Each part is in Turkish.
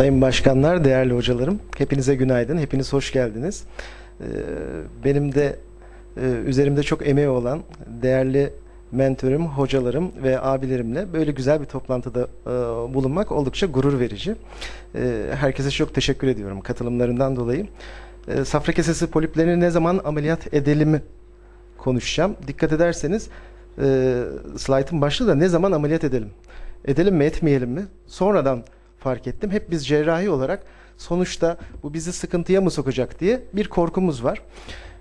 Sayın başkanlar, değerli hocalarım, hepinize günaydın, hepiniz hoş geldiniz. Ee, Benim de e, üzerimde çok emeği olan değerli mentorum, hocalarım ve abilerimle böyle güzel bir toplantıda e, bulunmak oldukça gurur verici. Ee, Herkese çok teşekkür ediyorum katılımlarından dolayı. Ee, Safra kesesi poliplerini ne zaman ameliyat edelim konuşacağım. Dikkat ederseniz e, slaytın başlığı da ne zaman ameliyat edelim? Edelim mi etmeyelim mi? Sonradan fark ettim. Hep biz cerrahi olarak sonuçta bu bizi sıkıntıya mı sokacak diye bir korkumuz var.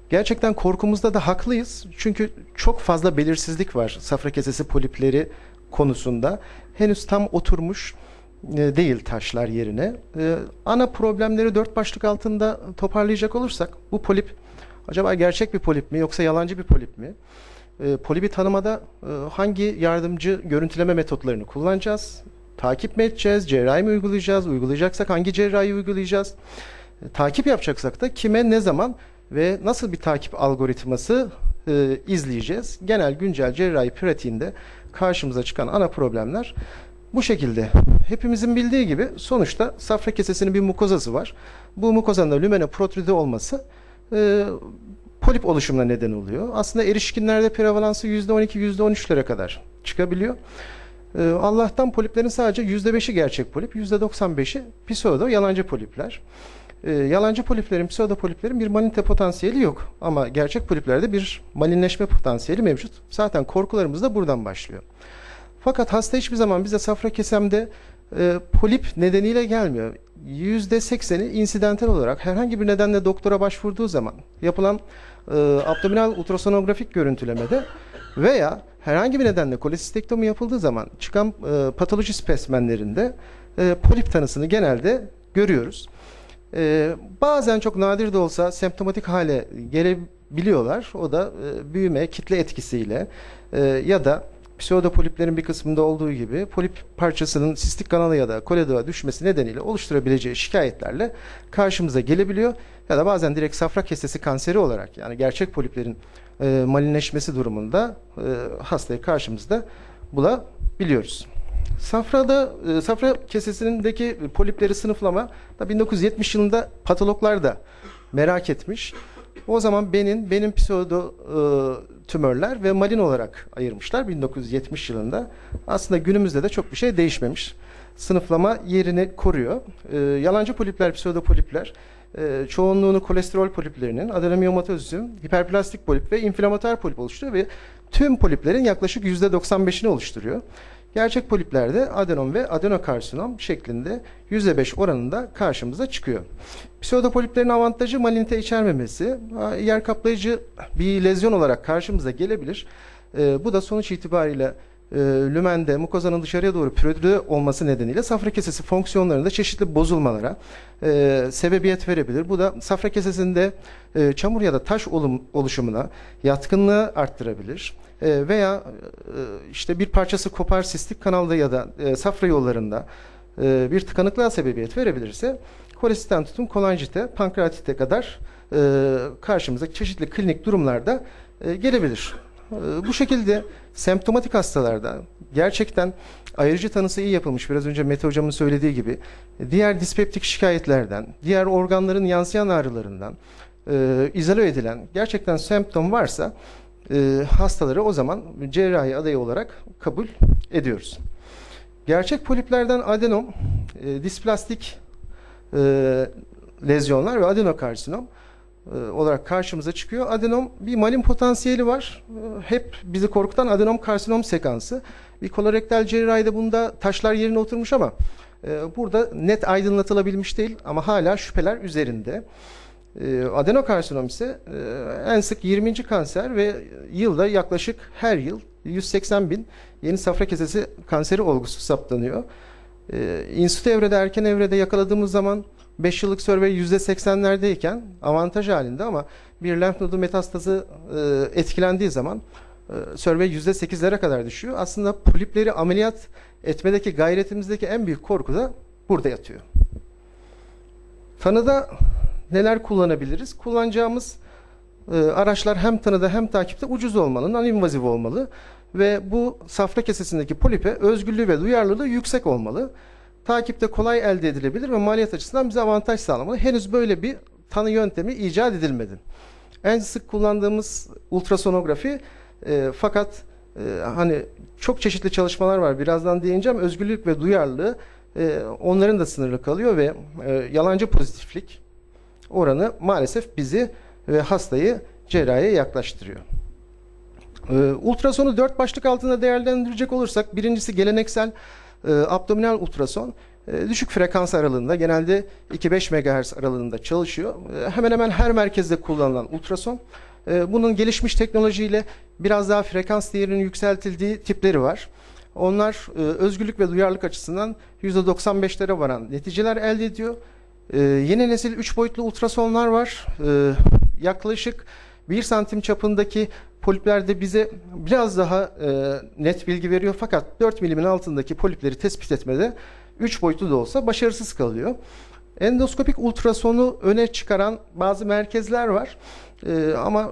Gerçekten korkumuzda da haklıyız. Çünkü çok fazla belirsizlik var safra kesesi polipleri konusunda. Henüz tam oturmuş e, değil taşlar yerine. E, Ana problemleri dört başlık altında toparlayacak olursak bu polip acaba gerçek bir polip mi yoksa yalancı bir polip mi? E, polipi tanımada hangi yardımcı görüntüleme metotlarını kullanacağız? Takip mi edeceğiz? Cerrahi mi uygulayacağız? Uygulayacaksak hangi cerrahi uygulayacağız? E, takip yapacaksak da kime, ne zaman ve nasıl bir takip algoritması e, izleyeceğiz? Genel güncel cerrahi pratiğinde karşımıza çıkan ana problemler bu şekilde. Hepimizin bildiği gibi sonuçta safra kesesinin bir mukozası var. Bu mukozanın da lümene protrude olması e, polip oluşumuna neden oluyor. Aslında erişkinlerde prevalansı %12, %13'lere kadar çıkabiliyor. Ee, Allah'tan poliplerin sadece %5'i gerçek polip, %95'i pseudo yalancı polipler. Ee, yalancı poliplerin, pseudo poliplerin bir malinite potansiyeli yok. Ama gerçek poliplerde bir malinleşme potansiyeli mevcut. Zaten korkularımız da buradan başlıyor. Fakat hasta hiçbir zaman bize safra kesemde e, polip nedeniyle gelmiyor. %80'i insidental olarak herhangi bir nedenle doktora başvurduğu zaman yapılan e, abdominal ultrasonografik görüntülemede veya herhangi bir nedenle kolesistektomi yapıldığı zaman çıkan e, patoloji spesimenlerinde e, polip tanısını genelde görüyoruz. E, bazen çok nadir de olsa semptomatik hale gelebiliyorlar. O da e, büyüme, kitle etkisiyle e, ya da pseudopoliplerin bir kısmında olduğu gibi polip parçasının sistik kanala ya da koledoğa düşmesi nedeniyle oluşturabileceği şikayetlerle karşımıza gelebiliyor. Ya da bazen direkt safra kesesi kanseri olarak yani gerçek poliplerin e, malinleşmesi durumunda e, hastayı karşımızda bulabiliyoruz. Safrada, e, safra kesesindeki polipleri sınıflama da 1970 yılında patologlar da merak etmiş. O zaman benim, benim pseudo e, tümörler ve malin olarak ayırmışlar 1970 yılında. Aslında günümüzde de çok bir şey değişmemiş. Sınıflama yerini koruyor. E, yalancı polipler, pseudo polipler e, çoğunluğunu kolesterol poliplerinin, adenomiyomatozium, hiperplastik polip ve inflamatuar polip oluşturuyor ve tüm poliplerin yaklaşık %95'ini oluşturuyor. Gerçek poliplerde adenom ve adenokarsinom şeklinde %5 oranında karşımıza çıkıyor. Pseudopoliplerin avantajı malinite içermemesi. Yer kaplayıcı bir lezyon olarak karşımıza gelebilir. E, bu da sonuç itibariyle e, lümende mukozanın dışarıya doğru pürüdü olması nedeniyle safra kesesi fonksiyonlarında çeşitli bozulmalara e, sebebiyet verebilir. Bu da safra kesesinde e, çamur ya da taş olum, oluşumuna yatkınlığı arttırabilir. E, veya e, işte bir parçası kopar sistik kanalda ya da e, safra yollarında e, bir tıkanıklığa sebebiyet verebilirse kolesisten tutun kolanjite, pankreatite kadar e, karşımıza çeşitli klinik durumlarda e, gelebilir. E, bu şekilde semptomatik hastalarda gerçekten ayırıcı tanısı iyi yapılmış. Biraz önce Mete hocamın söylediği gibi diğer dispeptik şikayetlerden, diğer organların yansıyan ağrılarından e, izole edilen gerçekten semptom varsa e, hastaları o zaman cerrahi adayı olarak kabul ediyoruz. Gerçek poliplerden adenom, e, displastik lezyonlar ve adenokarsinom olarak karşımıza çıkıyor. Adenom bir malin potansiyeli var. E, hep bizi korkutan adenom karsinom sekansı. Bir kolorektal cerrahide bunda taşlar yerine oturmuş ama e, burada net aydınlatılabilmiş değil ama hala şüpheler üzerinde. E, adenokarsinom ise e, en sık 20. kanser ve yılda yaklaşık her yıl 180 bin yeni safra kesesi kanseri olgusu saptanıyor. E, insüt evrede, erken evrede yakaladığımız zaman 5 yıllık survey %80'lerdeyken avantaj halinde ama bir lenf nodu metastazı e, etkilendiği zaman e, survey %8'lere kadar düşüyor. Aslında polipleri ameliyat etmedeki gayretimizdeki en büyük korku da burada yatıyor. Tanıda neler kullanabiliriz? Kullanacağımız e, araçlar hem tanıda hem takipte ucuz olmalı, non-invaziv olmalı ve bu safra kesesindeki polipe özgürlüğü ve duyarlılığı yüksek olmalı. Takipte kolay elde edilebilir ve maliyet açısından bize avantaj sağlamalı. Henüz böyle bir tanı yöntemi icat edilmedi. En sık kullandığımız ultrasonografi e, fakat e, hani çok çeşitli çalışmalar var. Birazdan değineceğim. Özgürlük ve duyarlılığı e, onların da sınırlı kalıyor ve e, yalancı pozitiflik oranı maalesef bizi ve hastayı cerrahiye yaklaştırıyor. Ee, ultrasonu dört başlık altında değerlendirecek olursak birincisi geleneksel e, abdominal ultrason e, düşük frekans aralığında genelde 2-5 MHz aralığında çalışıyor. E, hemen hemen her merkezde kullanılan ultrason. E, bunun gelişmiş teknolojiyle biraz daha frekans değerinin yükseltildiği tipleri var. Onlar e, özgürlük ve duyarlılık açısından %95'lere varan neticeler elde ediyor. E, yeni nesil 3 boyutlu ultrasonlar var. E, yaklaşık 1 santim çapındaki poliplerde bize biraz daha e, net bilgi veriyor. Fakat 4 milimin altındaki polipleri tespit etmede 3 boyutlu da olsa başarısız kalıyor. Endoskopik ultrasonu öne çıkaran bazı merkezler var. E, ama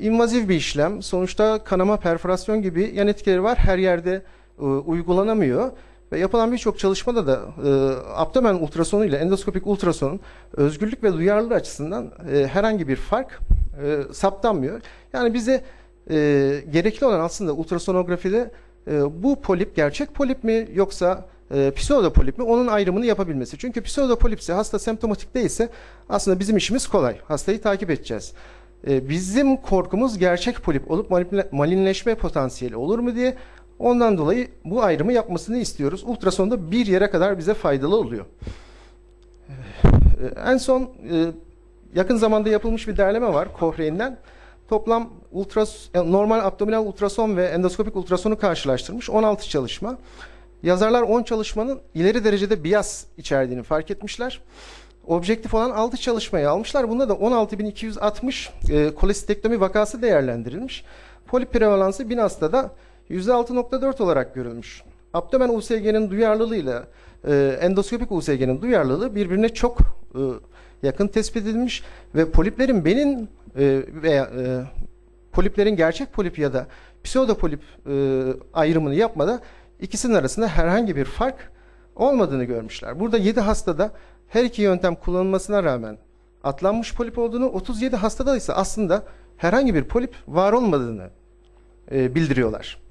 invaziv bir işlem. Sonuçta kanama, perforasyon gibi yan etkileri var. Her yerde e, uygulanamıyor. Ve yapılan birçok çalışmada da e, abdomen ultrasonu ile endoskopik ultrasonun özgürlük ve duyarlılığı açısından e, herhangi bir fark e, saptanmıyor. Yani bize e, gerekli olan aslında ultrasonografide e, bu polip gerçek polip mi yoksa e, pseudopolip mi onun ayrımını yapabilmesi. Çünkü pseudopolipse hasta semptomatik değilse aslında bizim işimiz kolay. Hastayı takip edeceğiz. E, bizim korkumuz gerçek polip olup malinleşme potansiyeli olur mu diye ondan dolayı bu ayrımı yapmasını istiyoruz. Ultrasonda bir yere kadar bize faydalı oluyor. E, en son e, yakın zamanda yapılmış bir derleme var Cochrane'den. Toplam ultras e, normal abdominal ultrason ve endoskopik ultrasonu karşılaştırmış 16 çalışma. Yazarlar 10 çalışmanın ileri derecede bias içerdiğini fark etmişler. Objektif olan 6 çalışmayı almışlar. Bunda da 16.260 e, kolestektomi vakası değerlendirilmiş. Polip prevalansı 1000 hastada %6.4 olarak görülmüş. Abdomen USG'nin duyarlılığıyla e, endoskopik USG'nin duyarlılığı birbirine çok e, yakın tespit edilmiş ve poliplerin benin e, veya e, poliplerin gerçek polip ya da pseudopolip e, ayrımını yapmada ikisinin arasında herhangi bir fark olmadığını görmüşler. Burada 7 hastada her iki yöntem kullanılmasına rağmen atlanmış polip olduğunu, 37 hastada ise aslında herhangi bir polip var olmadığını e, bildiriyorlar.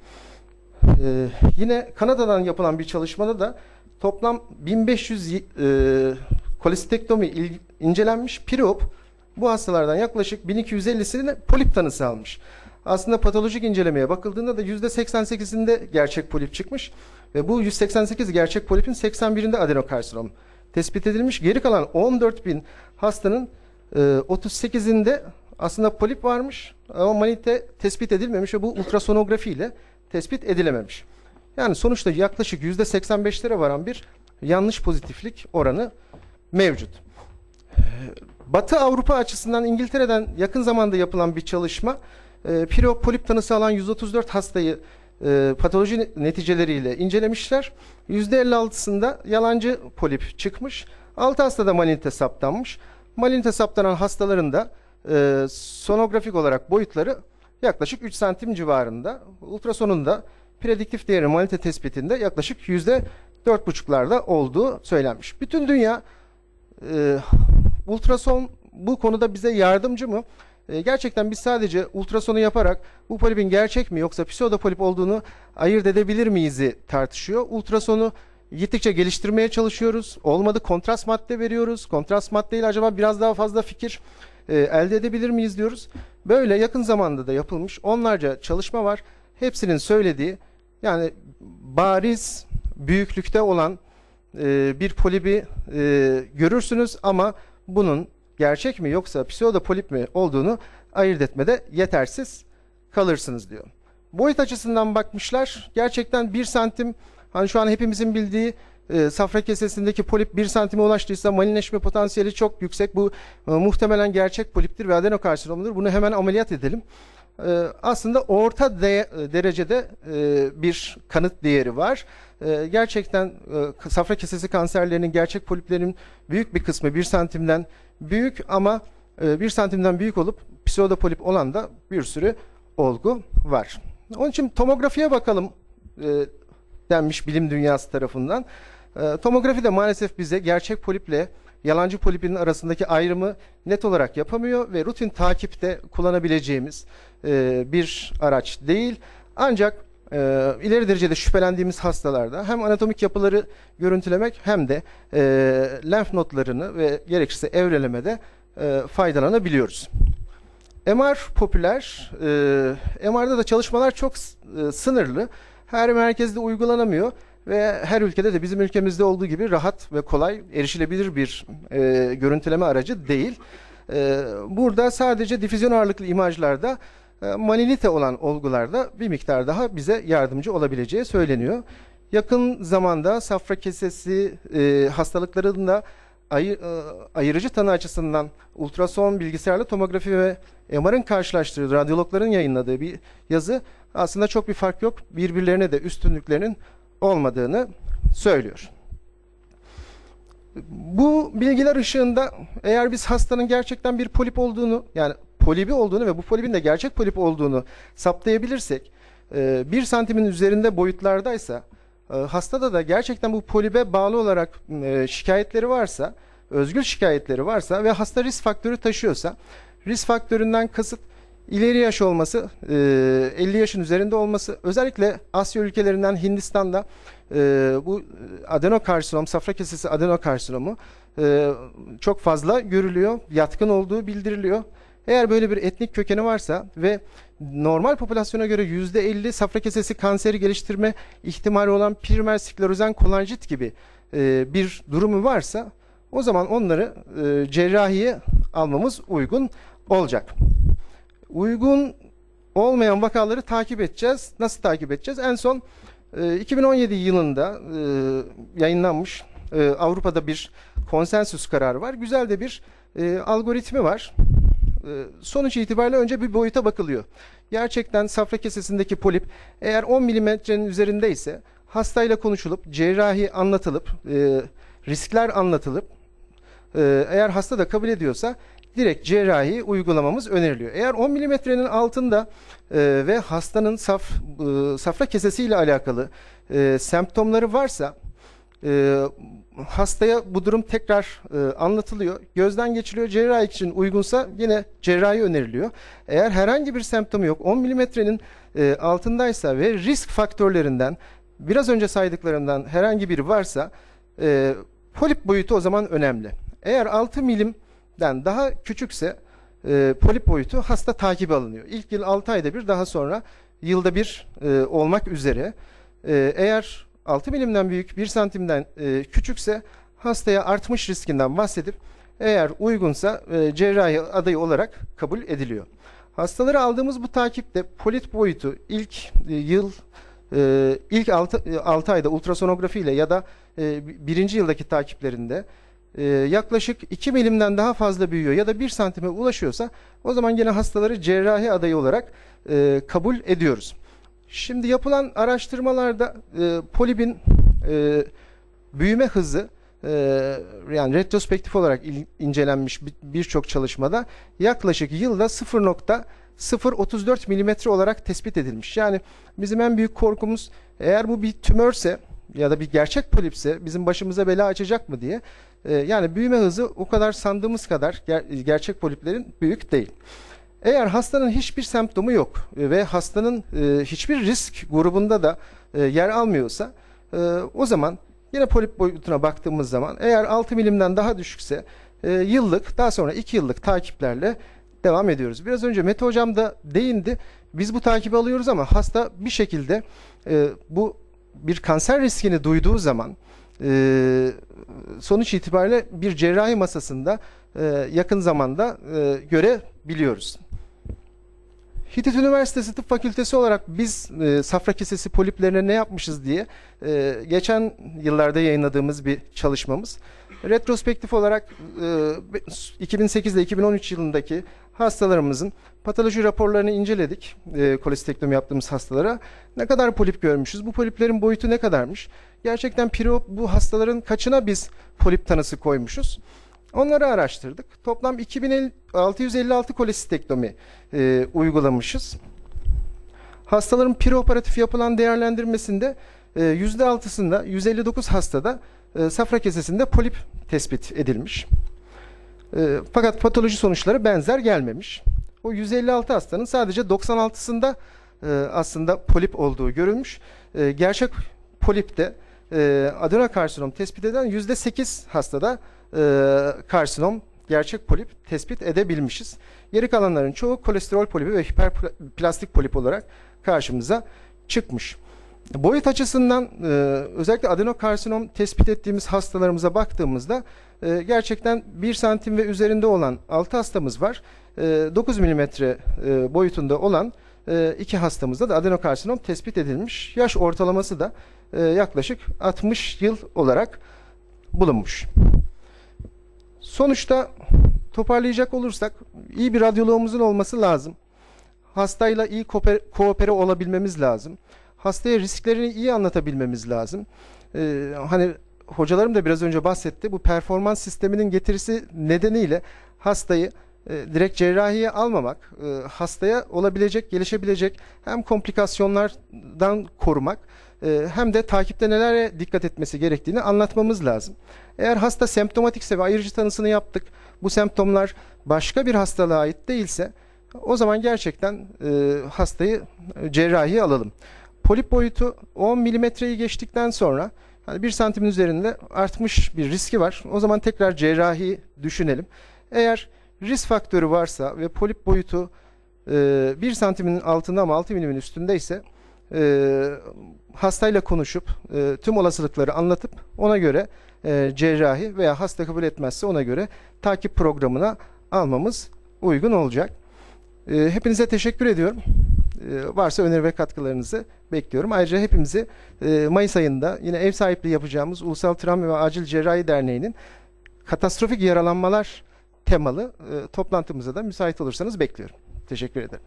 E, yine Kanada'dan yapılan bir çalışmada da toplam 1500 y- e, kolestektomi il- incelenmiş. Pirop bu hastalardan yaklaşık 1250'sine polip tanısı almış. Aslında patolojik incelemeye bakıldığında da %88'inde gerçek polip çıkmış ve bu 188 gerçek polipin 81'inde adenokarsinom tespit edilmiş. Geri kalan 14 bin hastanın e, 38'inde aslında polip varmış ama manite tespit edilmemiş ve bu ultrasonografi ile tespit edilememiş. Yani sonuçta yaklaşık %85'lere varan bir yanlış pozitiflik oranı mevcut. Batı Avrupa açısından İngiltere'den yakın zamanda yapılan bir çalışma e, tanısı alan 134 hastayı e, patoloji neticeleriyle incelemişler. %56'sında yalancı polip çıkmış. 6 hastada malinite saptanmış. Malinite saptanan hastaların da e, sonografik olarak boyutları yaklaşık 3 santim civarında. Ultrasonunda prediktif değeri malinite tespitinde yaklaşık %4,5'larda olduğu söylenmiş. Bütün dünya e, ultrason bu konuda bize yardımcı mı? E, gerçekten biz sadece ultrasonu yaparak bu polipin gerçek mi yoksa pseudopolip olduğunu ayırt edebilir miyiz'i tartışıyor. Ultrasonu gittikçe geliştirmeye çalışıyoruz. Olmadı kontrast madde veriyoruz. Kontrast maddeyle acaba biraz daha fazla fikir e, elde edebilir miyiz diyoruz. Böyle yakın zamanda da yapılmış onlarca çalışma var. Hepsinin söylediği yani bariz büyüklükte olan e, bir polibi e, görürsünüz ama bunun gerçek mi yoksa pseudopolip mi olduğunu ayırt etmede yetersiz kalırsınız diyor. Boyut açısından bakmışlar. Gerçekten 1 santim hani şu an hepimizin bildiği e, safra kesesindeki polip 1 santime ulaştıysa malinleşme potansiyeli çok yüksek. Bu e, muhtemelen gerçek poliptir ve adenokarsinomudur. Bunu hemen ameliyat edelim. E, aslında orta de, derecede e, bir kanıt değeri var. Gerçekten e, safra kesesi kanserlerinin gerçek poliplerin büyük bir kısmı 1 santimden büyük ama e, 1 santimden büyük olup pseudopolip olan da bir sürü olgu var. Onun için tomografiye bakalım e, denmiş bilim dünyası tarafından. E, tomografi de maalesef bize gerçek poliple yalancı polipin arasındaki ayrımı net olarak yapamıyor ve rutin takipte kullanabileceğimiz e, bir araç değil. Ancak e, ileri derecede şüphelendiğimiz hastalarda hem anatomik yapıları görüntülemek hem de e, lenf notlarını ve gerekirse evrelemede faydalanabiliyoruz. MR popüler. MR'da da çalışmalar çok sınırlı. Her merkezde uygulanamıyor ve her ülkede de bizim ülkemizde olduğu gibi rahat ve kolay erişilebilir bir e, görüntüleme aracı değil. E, burada sadece difüzyon ağırlıklı imajlarda e, malinite olan olgularda bir miktar daha bize yardımcı olabileceği söyleniyor. Yakın zamanda safra kesesi e, hastalıklarında ayı- e, ayırıcı tanı açısından ultrason, bilgisayarlı tomografi ve MR'ın karşılaştırdığı, radyologların yayınladığı bir yazı aslında çok bir fark yok. Birbirlerine de üstünlüklerinin olmadığını söylüyor. Bu bilgiler ışığında eğer biz hastanın gerçekten bir polip olduğunu yani polibi olduğunu ve bu polibin de gerçek polip olduğunu saptayabilirsek e, bir santimin üzerinde boyutlardaysa e, hastada da gerçekten bu polibe bağlı olarak e, şikayetleri varsa özgül şikayetleri varsa ve hasta risk faktörü taşıyorsa risk faktöründen kasıt ileri yaş olması, e, 50 yaşın üzerinde olması, özellikle Asya ülkelerinden Hindistan'da e, bu adenokarsinom, safra kesesi adenokarsinomu e, çok fazla görülüyor, yatkın olduğu bildiriliyor. Eğer böyle bir etnik kökeni varsa ve normal popülasyona göre %50 safra kesesi kanseri geliştirme ihtimali olan primer sklerozen kolanjit gibi e, bir durumu varsa o zaman onları e, cerrahiye almamız uygun olacak. Uygun olmayan vakaları takip edeceğiz. Nasıl takip edeceğiz? En son e, 2017 yılında e, yayınlanmış e, Avrupa'da bir konsensüs kararı var. Güzel de bir e, algoritmi var. E, sonuç itibariyle önce bir boyuta bakılıyor. Gerçekten safra kesesindeki polip eğer 10 milimetrenin üzerindeyse hastayla konuşulup cerrahi anlatılıp e, riskler anlatılıp e, eğer hasta da kabul ediyorsa direkt cerrahi uygulamamız öneriliyor. Eğer 10 milimetrenin altında e, ve hastanın saf e, safra kesesiyle alakalı e, semptomları varsa e, hastaya bu durum tekrar e, anlatılıyor. Gözden geçiriliyor. Cerrahi için uygunsa yine cerrahi öneriliyor. Eğer herhangi bir semptomu yok 10 milimetrenin e, altındaysa ve risk faktörlerinden biraz önce saydıklarımdan herhangi biri varsa e, polip boyutu o zaman önemli. Eğer 6 milimden daha küçükse e, polip boyutu hasta takibi alınıyor. İlk yıl 6 ayda bir daha sonra yılda bir e, olmak üzere. E, eğer 6 milimden büyük 1 santimden e, küçükse hastaya artmış riskinden bahsedip eğer uygunsa e, cerrahi adayı olarak kabul ediliyor. Hastaları aldığımız bu takipte polit boyutu ilk e, yıl e, ilk 6, 6 ayda ultrasonografi ile ya da e, birinci yıldaki takiplerinde e, yaklaşık 2 milimden daha fazla büyüyor ya da 1 santime ulaşıyorsa o zaman yine hastaları cerrahi adayı olarak e, kabul ediyoruz. Şimdi yapılan araştırmalarda e, polibin e, büyüme hızı e, yani retrospektif olarak il- incelenmiş bir- birçok çalışmada yaklaşık yılda 0.034 milimetre olarak tespit edilmiş. Yani bizim en büyük korkumuz eğer bu bir tümörse ya da bir gerçek polipse bizim başımıza bela açacak mı diye. E, yani büyüme hızı o kadar sandığımız kadar ger- gerçek poliplerin büyük değil. Eğer hastanın hiçbir semptomu yok ve hastanın e, hiçbir risk grubunda da e, yer almıyorsa e, o zaman yine polip boyutuna baktığımız zaman eğer 6 milimden daha düşükse yıllık daha sonra 2 yıllık takiplerle devam ediyoruz. Biraz önce Mete hocam da değindi. Biz bu takibi alıyoruz ama hasta bir şekilde bu bir kanser riskini duyduğu zaman e, sonuç itibariyle bir cerrahi masasında e, yakın zamanda e, görebiliyoruz. Hitit Üniversitesi Tıp Fakültesi olarak biz e, safra kesesi poliplerine ne yapmışız diye e, geçen yıllarda yayınladığımız bir çalışmamız. Retrospektif olarak e, 2008 ile 2013 yılındaki hastalarımızın patoloji raporlarını inceledik. E, kolestektomi yaptığımız hastalara. Ne kadar polip görmüşüz? Bu poliplerin boyutu ne kadarmış? Gerçekten piro bu hastaların kaçına biz polip tanısı koymuşuz? Onları araştırdık. Toplam 2656 kolesistektomi e, uygulamışız. Hastaların preoperatif yapılan değerlendirmesinde e, %6'sında 159 hastada e, safra kesesinde polip tespit edilmiş. E, fakat patoloji sonuçları benzer gelmemiş. O 156 hastanın sadece 96'sında e, aslında polip olduğu görülmüş. E, gerçek polipte e, adenokarsinom tespit eden %8 hastada e, karsinom gerçek polip tespit edebilmişiz. Geri kalanların çoğu kolesterol polipi ve hiperplastik polip olarak karşımıza çıkmış. Boyut açısından e, özellikle adenokarsinom tespit ettiğimiz hastalarımıza baktığımızda e, gerçekten 1 santim ve üzerinde olan 6 hastamız var. E, 9 milimetre boyutunda olan e, iki hastamızda da adenokarsinom tespit edilmiş. Yaş ortalaması da e, yaklaşık 60 yıl olarak bulunmuş. Sonuçta toparlayacak olursak iyi bir radyoloğumuzun olması lazım. Hastayla iyi koopere, koopere olabilmemiz lazım. Hastaya risklerini iyi anlatabilmemiz lazım. Ee, hani hocalarım da biraz önce bahsetti. Bu performans sisteminin getirisi nedeniyle hastayı e, direkt cerrahiye almamak, e, hastaya olabilecek, gelişebilecek hem komplikasyonlardan korumak e, hem de takipte nelere dikkat etmesi gerektiğini anlatmamız lazım. Eğer hasta semptomatikse ve ayırıcı tanısını yaptık, bu semptomlar başka bir hastalığa ait değilse o zaman gerçekten hastayı cerrahiye alalım. Polip boyutu 10 milimetreyi geçtikten sonra hani 1 santimin üzerinde artmış bir riski var. O zaman tekrar cerrahi düşünelim. Eğer risk faktörü varsa ve polip boyutu e, 1 santimin altında ama 6 milimin üstündeyse e, hastayla konuşup e, tüm olasılıkları anlatıp ona göre e, cerrahi veya hasta kabul etmezse ona göre takip programına almamız uygun olacak. E, hepinize teşekkür ediyorum. E, varsa öneri ve katkılarınızı bekliyorum. Ayrıca hepimizi e, Mayıs ayında yine ev sahipliği yapacağımız Ulusal Travma ve Acil Cerrahi Derneği'nin katastrofik yaralanmalar temalı e, toplantımıza da müsait olursanız bekliyorum. Teşekkür ederim.